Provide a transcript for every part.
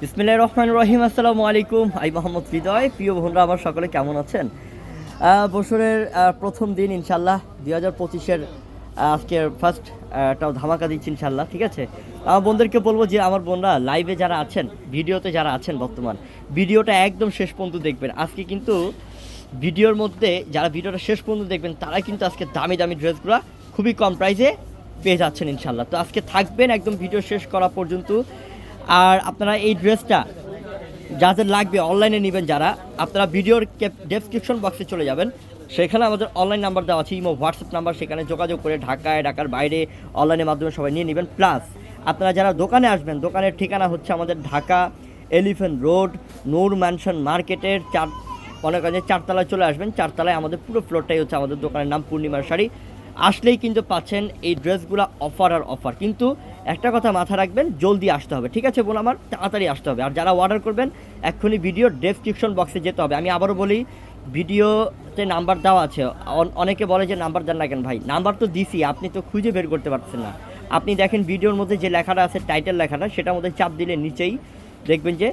বিসমিল্লাহির রহমান রহিম, আসসালামু আলাইকুম। আই মোহাম্মদ হৃদয়। প্রিয় বন্ধুরা, আমার সকলে কেমন আছেন? বছরের প্রথম দিন ইনশাল্লাহ দুই হাজার পঁচিশের আজকের ফার্স্ট একটা ধামাকা দিচ্ছি ইনশাল্লাহ ঠিক আছে? আমার বোনদেরকে বলব যে, আমার বোনরা লাইভে যারা আছেন, ভিডিওতে যারা আছেন বর্তমান, ভিডিওটা একদম শেষ পর্যন্ত দেখবেন। আজকে কিন্তু ভিডিওর মধ্যে, যারা ভিডিওটা শেষ পর্যন্ত দেখবেন, তারা কিন্তু আজকে দামি দামি ড্রেসগুলো খুবই কম প্রাইসে পেয়ে যাচ্ছেন ইনশাল্লাহ তো আজকে থাকবেন, একদম ভিডিও শেষ করা পর্যন্ত। আর আপনারা এই ড্রেসটা যাদের লাগবে অনলাইনে নেবেন যারা, আপনারা ভিডিওর ডেসক্রিপশন বক্সে চলে যাবেন। সেখানে আমাদের অনলাইন নাম্বার দেওয়া আছে, ইমো হোয়াটসঅ্যাপ নাম্বার সেখানে যোগাযোগ করে ঢাকায়, ঢাকার বাইরে অনলাইনের মাধ্যমে সবাই নিয়ে নেবেন। প্লাস আপনারা যারা দোকানে আসবেন, দোকানের ঠিকানা হচ্ছে আমাদের Dhaka elephant road Noor mansion মার্কেটের চার করেন চারতলায় চলে আসবেন। চারতলায় আমাদের পুরো ফ্লোরটাই হচ্ছে আমাদের দোকানের নাম, পূর্ণিমার শাড়ি। আসলেই কিন্তু পাচ্ছেন এই ড্রেসগুলো অফার আর অফার। কিন্তু একটা কথা মাথা রাখবেন, জলদি আসতে হবে, ঠিক আছে বোন আমার? তাড়াতাড়ি আসতে হবে। আর যারা অর্ডার করবেন, এক্ষুনি ভিডিও ডেসক্রিপশন বক্সে যেতে হবে। আমি আবারও বলি ভিডিওতে নাম্বার দেওয়া আছে। অনেকে বলে যে নাম্বার দেন না কেন ভাই? নাম্বার তো দিছি, আপনি তো খুঁজে বের করতে পারছেন না। আপনি দেখেন ভিডিওর মধ্যে যে লেখাটা আছে টাইটেল লেখাটা, সেটার মধ্যে চাপ দিলে নিচেই দেখবেন যে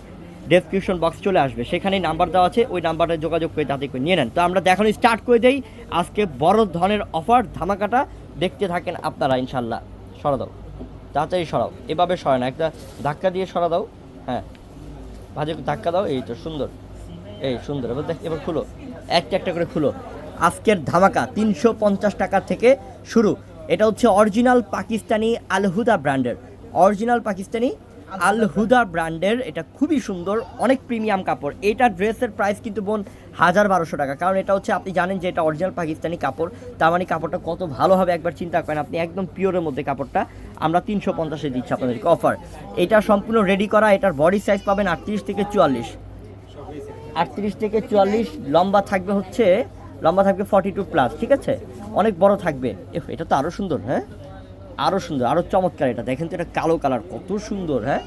ডেসক্রিপশন বক্স চলে আসবে। সেখানেই নাম্বার দেওয়া আছে, ওই নাম্বারে যোগাযোগ করে তাতে করে নিয়ে নেন। তো আমরা দেখানো স্টার্ট করে দেই। আজকে বড় ধরনের অফার ধামাকাটা দেখতে থাকেন আপনারা ইনশাল্লাহ সরা দাও। তাড়াতাড়ি সরাও। এভাবে সরায় না, একটা ধাক্কা দিয়ে সরা দাও। হ্যাঁ। ভাজে ধাক্কা দাও, এই তো সুন্দর। এই সুন্দর। এবার দেখ, এবার খুলো। একটা একটা করে খুলো। আজকের ধামাকা তিনশো পঞ্চাশ টাকা থেকে শুরু। এটা হচ্ছে অরিজিনাল পাকিস্তানি আলহুদা ব্র্যান্ডের অরিজিনাল পাকিস্তানি আলহুদা ব্র্যান্ডের এটা খুবই সুন্দর অনেক প্রিমিয়াম কাপড়। এটা ড্রেসের প্রাইস কিন্তু বোন হাজার বারোশো টাকা। কারণ এটা হচ্ছে আপনি জানেন যে এটা অরিজিনাল পাকিস্তানি কাপড় তার মানে কাপড়টা কত ভালো হবে একবার চিন্তা করেন আপনি একদম পিওরের মধ্যে কাপড়টা। আমরা তিনশো পঞ্চাশে দিচ্ছি আপনাদেরকে অফার এটা সম্পূর্ণ রেডি করা এটার বডি সাইজ পাবেন আটত্রিশ থেকে চুয়াল্লিশ। আটত্রিশ থেকে চুয়াল্লিশ লম্বা থাকবে হচ্ছে লম্বা থাকবে ফর্টি টু প্লাস ঠিক আছে? অনেক বড় থাকবে। এটা তো আরও সুন্দর হ্যাঁ? আরও সুন্দর আরও চমৎকার এটা। দেখেন তো এটা কালো কালার কত সুন্দর হ্যাঁ?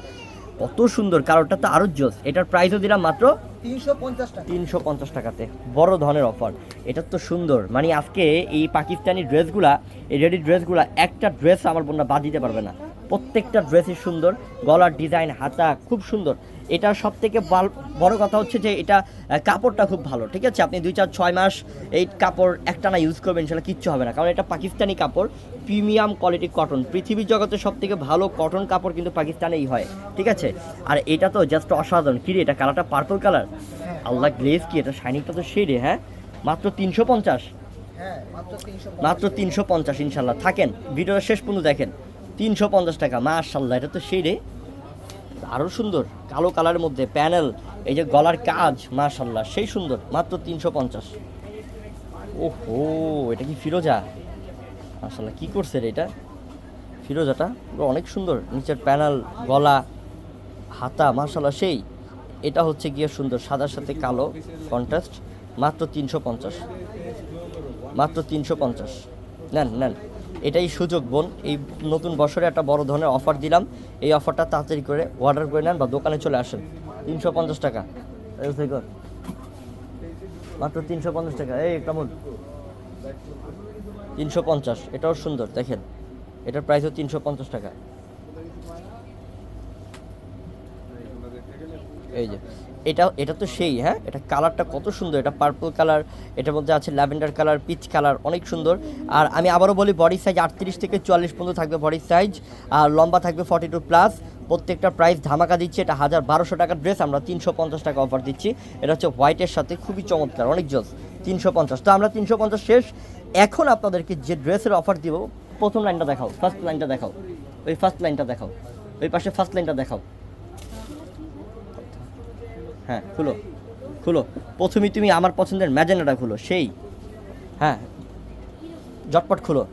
কত সুন্দর কালারটা তো আরও জোস। এটার প্রাইসও দিলাম মাত্র তিনশো পঞ্চাশ টাকা। তিনশো পঞ্চাশ টাকাতে। বড় ধরনের অফার এটা তো সুন্দর। মানে আজকে এই পাকিস্তানি ড্রেসগুলা এই রেডি ড্রেসগুলা একটা ড্রেস আমার বোনরা বাদ দিতে পারবে না। প্রত্যেকটা ড্রেসই সুন্দর গলার ডিজাইন হাতা খুব সুন্দর। এটা সব থেকে বড় কথা হচ্ছে যে এটা কাপড়টা খুব ভালো ঠিক আছে? আপনি দুই চার ছয় মাস এই কাপড় একটানা ইউজ করবেন সেটা কিচ্ছু হবে না। কারণ এটা পাকিস্তানি কাপড় প্রিমিয়াম কোয়ালিটি কটন পৃথিবীর জগতে সব থেকে ভালো কটন কাপড় কিন্তু পাকিস্তানেই হয় ঠিক আছে? আর এটা তো জাস্ট অসাধারণ। কি রে এটা কালারটা পার্পল কালার আল্লাহ গ্লেজ কি এটা? শাইনিংটা তো সেই রে হ্যাঁ? মাত্র তিনশো পঞ্চাশ? হ্যাঁ মাত্র তিনশো মাত্র তিনশো পঞ্চাশ ইনশাল্লাহ থাকেন ভিডিওটা শেষ পর্যন্ত দেখেন। তিনশো পঞ্চাশ টাকা মাশাল্লাহ এটা তো সেই রে। আরও সুন্দর, কালো কালারের মধ্যে প্যানেল, এই যে গলার কাজ মাশাল্লাহ সেই সুন্দর, মাত্র তিনশো পঞ্চাশ। ওহো, এটা কি ফিরোজা? মাশাল্লাহ কী করছে রে এটা? ফিরোজাটা অনেক সুন্দর, নিচের প্যানেল, গলা, হাতা মাশাল্লাহ সেই। এটা হচ্ছে গিয়ে সুন্দর, সাদার সাথে কালো কন্ট্রাস্ট মাত্র তিনশো পঞ্চাশ। মাত্র তিনশো পঞ্চাশ। নেন নেন। এটাই সুযোগ, বোন। এই নতুন বছরে একটা বড় ধরনের অফার দিলাম। এই অফারটা তাড়াতাড়ি করে অর্ডার করে নেন বা দোকানে চলে আসেন। তিনশো পঞ্চাশ টাকা। মাত্র তিনশো পঞ্চাশ টাকা। এই কেমন তিনশো পঞ্চাশ। এটাও সুন্দর, দেখেন। এটার প্রাইসও তিনশো পঞ্চাশ টাকা। এই যে। এটা এটা তো সেই হ্যাঁ? এটা কালারটা কত সুন্দর, এটা পার্পল কালার এটার মধ্যে আছে ল্যাভেন্ডার কালার পিচ কালার অনেক সুন্দর। আর আমি আবারও বলি বডি সাইজ আটত্রিশ থেকে চুয়াল্লিশ পর্যন্ত থাকবে বডি সাইজ আর লম্বা থাকবে ফর্টি টু প্লাস প্রত্যেকটা প্রাইস ধামাকা দিচ্ছে, এটা হাজার বারোশো টাকার ড্রেস আমরা তিনশো পঞ্চাশ টাকা অফার দিচ্ছি। এটা হচ্ছে হোয়াইটের সাথে খুবই চমৎকার, অনেক জোস, তিনশো পঞ্চাশ। তো আমরা তিনশো পঞ্চাশ শেষ। এখন আপনাদেরকে যে ড্রেসের অফার দিব, প্রথম লাইনটা দেখাও ফার্স্ট লাইনটা দেখাও, ওই ফার্স্ট লাইনটা দেখাও, ওই পাশে ফার্স্ট লাইনটা দেখাও। হ্যাঁ খুলো। খুলো। প্রথমেই তুমি আমার পছন্দের ম্যাজেন্ডাটা খুলো, সেই। হ্যাঁ ঝটপট খুলো।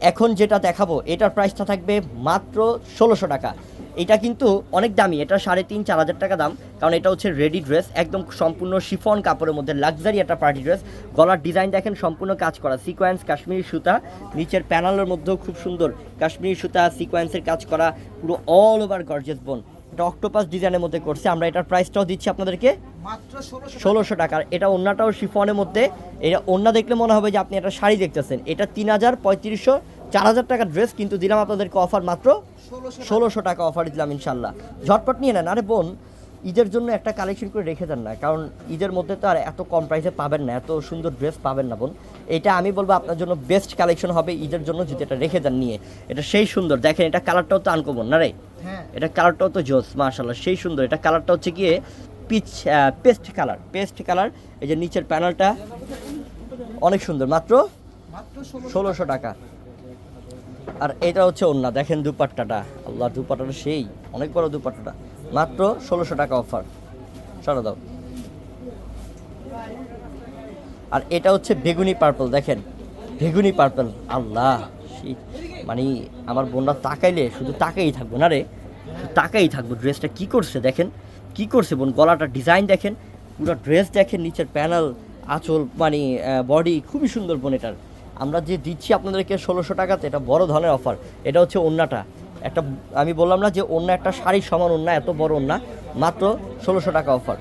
এখন যেটা দেখাবো, এটার প্রাইসটা থাকবে মাত্র ষোলোশো টাকা। এটা কিন্তু অনেক দামি, এটা সাড়ে তিন, চার হাজার টাকা দাম। কারণ এটা হচ্ছে রেডি ড্রেস একদম সম্পূর্ণ শিফন কাপড়ের মধ্যে লাক্সারি একটা পার্টি ড্রেস গলার ডিজাইন দেখেন, সম্পূর্ণ কাজ করা। সিকোয়েন্স কাশ্মীরি সুতা, নিচের প্যানেলের মধ্যেও খুব সুন্দর। কাশ্মীরি সুতা সিকোয়েন্সের কাজ করা, পুরো অল ওভার গর্জেস বোন এটা অক্টোপাস ডিজাইনের মধ্যে করছে। আমরা এটার প্রাইসটাও দিচ্ছি আপনাদেরকে। মাত্র ষোলোশো টাকার। এটা অন্যটাও শিফনের মধ্যে। এটা অন্য দেখলে মনে হবে যে আপনি একটা শাড়ি দেখতেছেন। এটা তিন হাজার পঁয়ত্রিশশো চার হাজার টাকার ড্রেস কিন্তু দিলাম আপনাদেরকে অফার মাত্র ষোলোশো টাকা। অফার দিলাম ইনশাল্লাহ ঝটপট নিয়ে নেন। আরে বোন ঈদের জন্য একটা কালেকশন করে রেখে দেন না। কারণ ঈদের মধ্যে তো আর এত কম প্রাইসে পাবেন না। এত সুন্দর ড্রেস পাবেন না বোন। এটা আমি বলব আপনার জন্য বেস্ট কালেকশন হবে ঈদের জন্য যদি এটা রেখে দেন নিয়ে। এটা সেই সুন্দর। দেখেন এটা কালারটাও তো আনকমন না রে? এটা কালারটাও তো জোস মাশাল্লাহ সেই সুন্দর। এটা কালারটা হচ্ছে গিয়ে peach paste colour paste colour. এই যে নিচের প্যানেলটা অনেক সুন্দর মাত্র ষোলোশো টাকা। আর এটা হচ্ছে অন্য দেখেন দুপাট্টাটা। আল্লাহ দুপাট্টাটা সেই অনেক বড় দুপাট্টাটা। মাত্র ষোলোশো টাকা অফার। সরা দাও। আর এটা হচ্ছে বেগুনি পার্পল দেখেন বেগুনি পার্পল আল্লাহ মানে আমার বোনরা তাকাইলে শুধু তাকাই থাকব না রে তাকাই থাকব। ড্রেসটা কি করছে দেখেন? কি করছে বোন? গলাটা ডিজাইন দেখেন, পুরো ড্রেস দেখেন, নিচের প্যানেল আঁচল মানে বডি খুবই সুন্দর বোন এটার। আমরা যে দিচ্ছি আপনাদেরকে ষোলোশো টাকাতে, এটা বড় ধরনের অফার এটা হচ্ছে ওন্নাটা। একটা, আমি বললাম না যে অন্য একটা শাড়ির সমান ওন্না, এত বড় ওন্না, মাত্র ষোলোশো টাকা অফার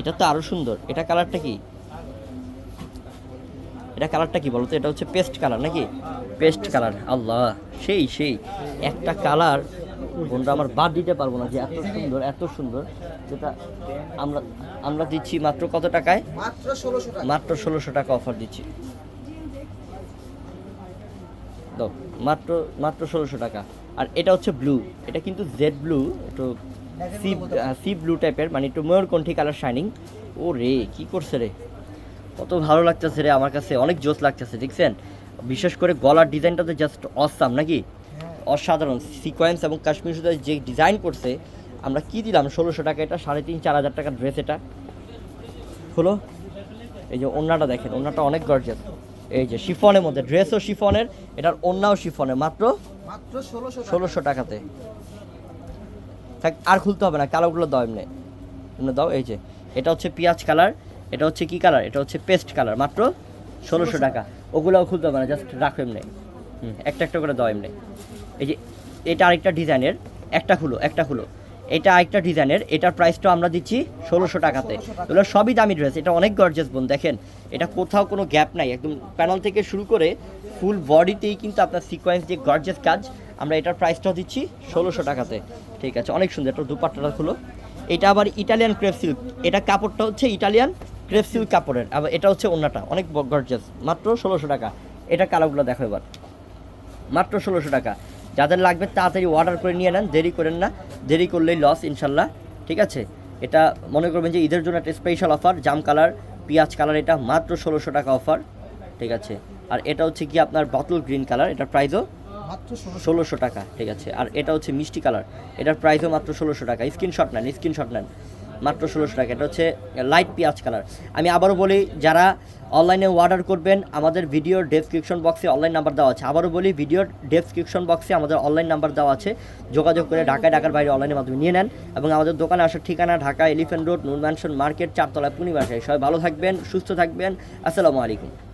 এটা তো আরও সুন্দর। এটা কালারটা কি? এটা কালারটা কি বলতো? এটা হচ্ছে পেস্ট কালার নাকি? পেস্ট কালার আল্লাহ। সেই সেই। একটা কালার বন্ধুরা আমার বাদ দিতে পারব না যে এত সুন্দর এত সুন্দর। যেটা আমরা আমরা দিচ্ছি মাত্র কত টাকায়? মাত্র ষোলোশো টাকা। মাত্র ষোলোশো টাকা অফার দিচ্ছি। মাত্র মাত্র ষোলোশো টাকা। আর এটা হচ্ছে ব্লু। এটা কিন্তু জেড ব্লু একটু সি সি ব্লু টাইপের মানে একটু ময়ূরকণ্ঠী কালার শাইনিং ও রে কি করছে রে? কত ভালো লাগতেছে রে আমার কাছে অনেক জোস লাগতেছে দেখছেন? বিশেষ করে গলার ডিজাইনটা তো জাস্ট অসাম নাকি? হ্যাঁ। অসাধারণ সিকোয়েন্স এবং কাশ্মীর সুতায় যে ডিজাইন করছে আমরা কি দিলাম? ষোলোশো টাকা এটা সাড়ে তিন চার হাজার টাকার ড্রেস এটা। হলো? এই যে ওন্নাটা দেখেন ওন্নাটা অনেক গর্জেস এই যে শিফনের মধ্যে ড্রেসও শিফনের এটার ওন্নাও শিফনের মাত্র মাত্র ষোলোশো ষোলোশো টাকাতে। থাক আর খুলতে হবে না কালোগুলো দাও এমনি। এমনি দাও এই যে এটা হচ্ছে পেঁয়াজ কালার এটা হচ্ছে কি কালার? এটা হচ্ছে পেস্ট কালার মাত্র ষোলোশো টাকা। ওগুলোও খুলতে হবে না জাস্ট রাখো এমনি। হুম একটা একটা করে দাও এমনি। এই যে এটা আরেকটা ডিজাইনের একটা খুলো একটা খুলো। এটা আরেকটা ডিজাইনের এটার প্রাইসটা আমরা দিচ্ছি ষোলোশো টাকাতে। এগুলো সবই দামি ড্রেস এটা অনেক গর্জেস বোন দেখেন। এটা কোথাও কোনো গ্যাপ নাই একদম প্যানেল থেকে শুরু করে ফুল বডিতেই কিন্তু আপনার সিকোয়েন্স যে গর্জেস কাজ। আমরা এটার প্রাইসটাও দিচ্ছি ষোলোশো টাকাতে। ঠিক আছে, অনেক সুন্দর এটা দুপাট্টাটা খুলো। এটা আবার ইটালিয়ান ক্রেপ সিল্ক এটা কাপড়টা হচ্ছে ইটালিয়ান ক্রেপ সিল্ক কাপড়ের, আবার এটা হচ্ছে অন্যটা অনেক গর্জেস মাত্র ষোলোশো টাকা। এটা কালারগুলো দেখো এবার। মাত্র ষোলোশো টাকা। যাদের লাগবে তাড়াতাড়ি অর্ডার করে নিয়ে নেন, দেরি করেন না, দেরি করলেই লস ইনশাল্লাহ, ঠিক আছে? এটা মনে করবেন যে ঈদের জন্য একটা স্পেশাল অফার জাম কালার, পিঁয়াজ কালার এটা, মাত্র ষোলোশো টাকা অফার ঠিক আছে? আর এটা হচ্ছে কি আপনার বটল গ্রিন কালার, এটার প্রাইসও ষোলোশো টাকা। ঠিক আছে। আর এটা হচ্ছে মিষ্টি কালার। এটার প্রাইসও মাত্র ষোলোশো টাকা। স্ক্রিনশট নেন স্ক্রিনশট নেন। মাত্র ষোলোশো টাকা। এটা হচ্ছে লাইট পেঁয়াজ কালার। আমি আবারও বলি, যারা অনলাইনে অর্ডার করবেন, আমাদের ভিডিওর ডেসক্রিপশন বক্সে অনলাইন নাম্বার দেওয়া আছে। আবারও বলি ভিডিওর ডেসক্রিপশন বক্সে আমাদের অনলাইন নাম্বার দেওয়া আছে। যোগাযোগ করে ঢাকায়, ঢাকার বাইরে অনলাইনের মাধ্যমে নিয়ে নেন। এবং আমাদের দোকানে আসার ঠিকানা Dhaka elephant road Noon mansion market চারতলা পূর্ণিমাশায় সবাই ভালো থাকবেন, সুস্থ থাকবেন। আসসালামু আলাইকুম।